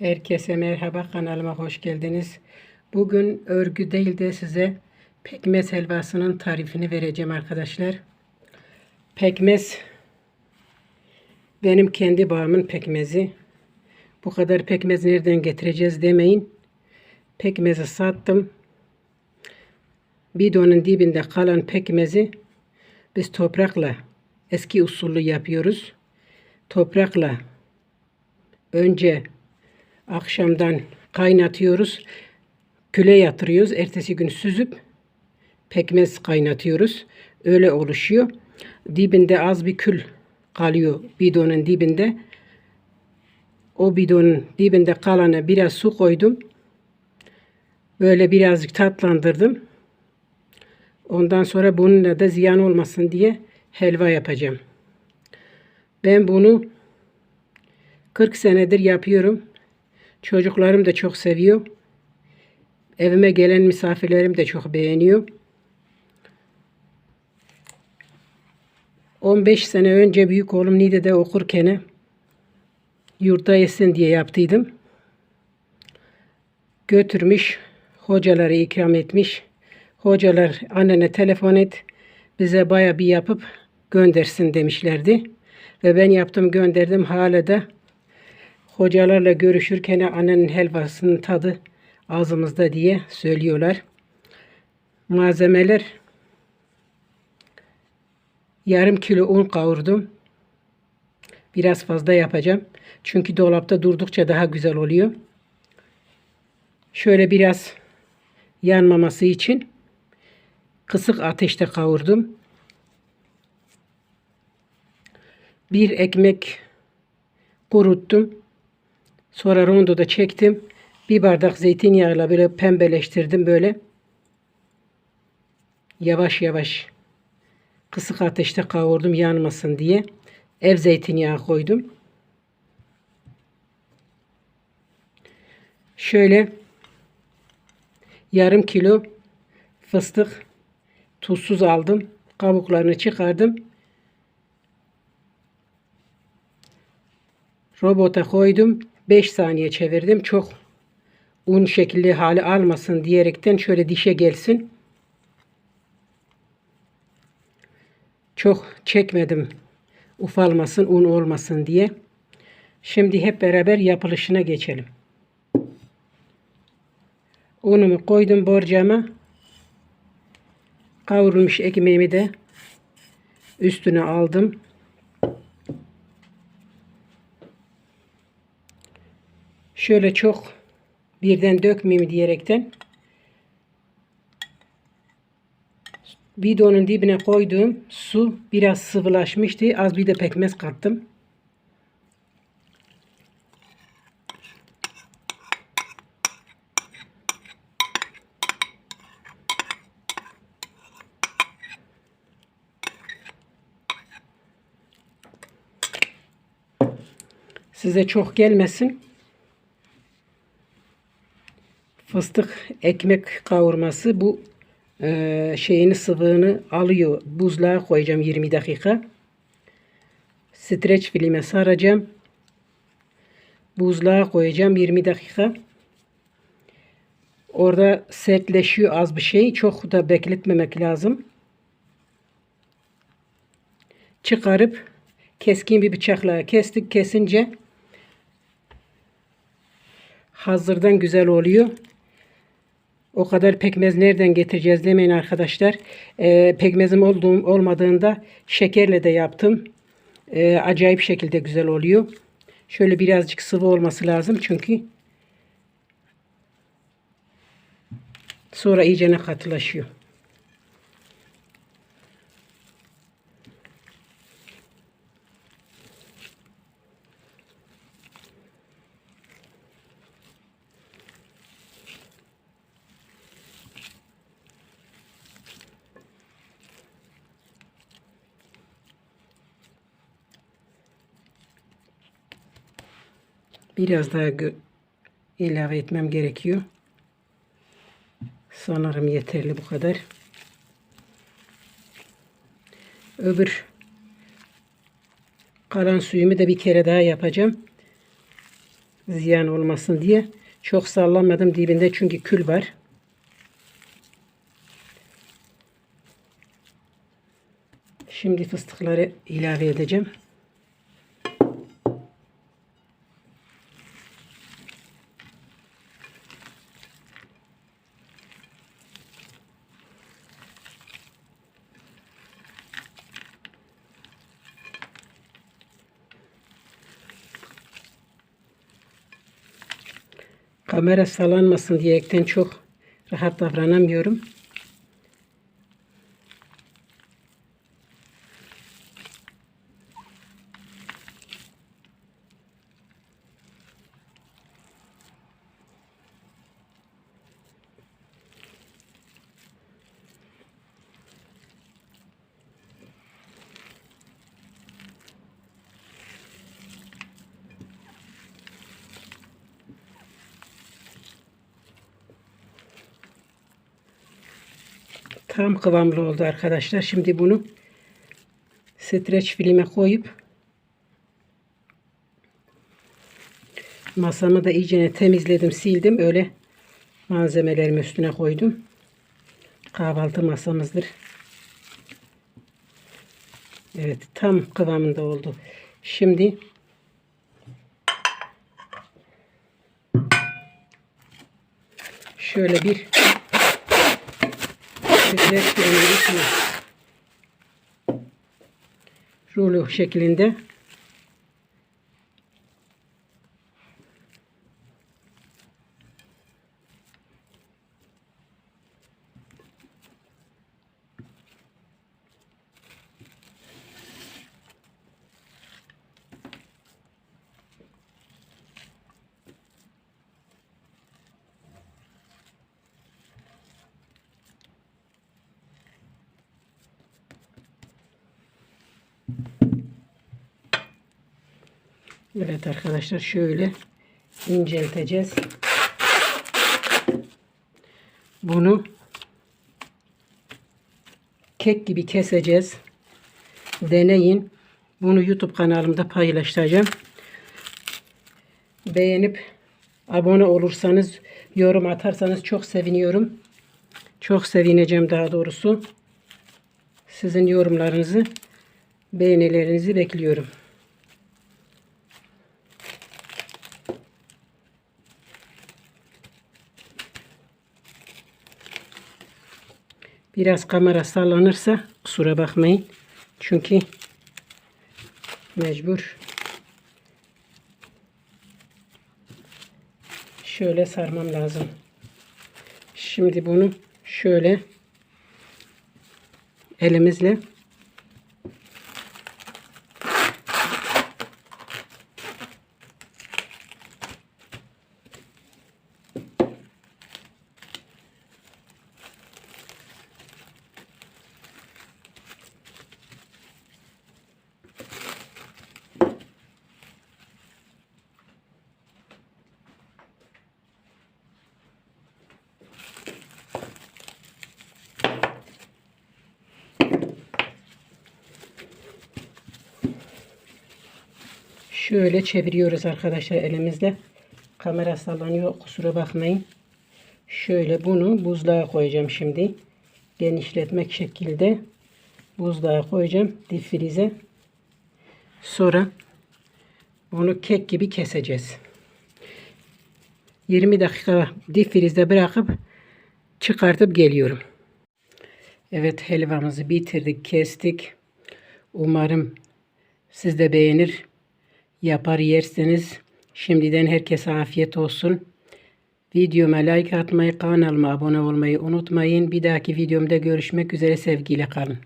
Herkese merhaba kanalıma hoş geldiniz. Bugün örgü değil de size pekmez helvasının tarifini vereceğim arkadaşlar. Pekmez benim kendi bağımın pekmezi. Bu kadar pekmez nereden getireceğiz demeyin. Pekmezi sattım. Bidonun dibinde kalan pekmezi biz toprakla eski usulü yapıyoruz. Toprakla önce akşamdan kaynatıyoruz. Küle yatırıyoruz. Ertesi gün süzüp pekmez kaynatıyoruz. Öyle oluşuyor. Dibinde az bir kül kalıyor bidonun dibinde. O bidonun dibinde kalana biraz su koydum. Böyle birazcık tatlandırdım. Ondan sonra bununla da ziyan olmasın diye helva yapacağım. Ben bunu 40 senedir yapıyorum. Çocuklarım da çok seviyor. Evime gelen misafirlerim de çok beğeniyor. 15 sene önce büyük oğlum Niğde'de okurken yurtta yesin diye yaptıydım. Götürmüş, hocaları ikram etmiş. Hocalar annene telefon et, bize baya bir yapıp göndersin demişlerdi. Ve ben yaptım gönderdim. Hala da hocalarla görüşürken annenin helvasının tadı ağzımızda diye söylüyorlar. Malzemeler yarım kilo un kavurdum. Biraz fazla yapacağım. Çünkü dolapta durdukça daha güzel oluyor. Şöyle biraz yanmaması için kısık ateşte kavurdum. Bir ekmek kuruttum. Sonra rondoda çektim. Bir bardak zeytinyağıyla böyle pembeleştirdim böyle. Yavaş yavaş kısık ateşte kavurdum yanmasın diye. Ev zeytinyağı koydum. Şöyle yarım kilo fıstık tuzsuz aldım. Kabuklarını çıkardım. Robota koydum. 5 saniye çevirdim. Çok un şekilli hali almasın diyerekten şöyle dişe gelsin. Çok çekmedim. Ufalmasın, un olmasın diye. Şimdi hep beraber yapılışına geçelim. Unumu koydum borcama. Kavrulmuş ekmeğimi de üstüne aldım. Şöyle çok birden dökmeyeyim diyerekten bidonun dibine koyduğum su biraz sıvılaşmıştı. Az bir de pekmez kattım. Size çok gelmesin. Fıstık ekmek kavurması bu e, şeyini sıvığını alıyor. Buzluğa koyacağım 20 dakika. Streç filme saracağım. Buzluğa koyacağım 20 dakika. Orada sertleşiyor az bir şey. Çok da bekletmemek lazım. Çıkarıp keskin bir bıçakla kestik. Kesince hazırdan güzel oluyor. O kadar pekmez nereden getireceğiz demeyin arkadaşlar. Ee, pekmezim olduğum olmadığında şekerle de yaptım. Ee, acayip şekilde güzel oluyor. Şöyle birazcık sıvı olması lazım çünkü sonra iyicene katılaşıyor. Biraz daha ilave etmem gerekiyor. Sanırım yeterli bu kadar. Öbür kalan suyumu da bir kere daha yapacağım. Ziyan olmasın diye. Çok sallamadım dibinde çünkü kül var. Şimdi fıstıkları ilave edeceğim. Kamera sallanmasın diyerekten çok rahat davranamıyorum. Tam kıvamlı oldu arkadaşlar. Şimdi bunu streç filme koyup masamı da iyice temizledim, sildim. Öyle malzemelerimi üstüne koydum. Kahvaltı masamızdır. Evet, tam kıvamında oldu. Şimdi şöyle bir Filmin içine rulo şeklinde Evet arkadaşlar şöyle incelteceğiz. Bunu kek gibi keseceğiz. Deneyin. Bunu YouTube kanalımda paylaşacağım. Beğenip abone olursanız, yorum atarsanız çok seviniyorum. Çok sevineceğim daha doğrusu. Sizin yorumlarınızı, beğenilerinizi bekliyorum. Biraz kamera sallanırsa kusura bakmayın. Çünkü mecbur şöyle sarmam lazım. Şimdi bunu şöyle elimizle Şöyle çeviriyoruz arkadaşlar elimizle. Kamera sallanıyor kusura bakmayın. Şöyle bunu buzluğa koyacağım şimdi. Genişletmek şekilde buzluğa koyacağım difrize. Sonra bunu kek gibi keseceğiz. 20 dakika difrizde bırakıp çıkartıp geliyorum. Evet helvamızı bitirdik, kestik. Umarım siz de beğenir yapar yerseniz şimdiden herkese afiyet olsun. Videoma like atmayı, kanalıma abone olmayı unutmayın. Bir dahaki videomda görüşmek üzere sevgiyle kalın.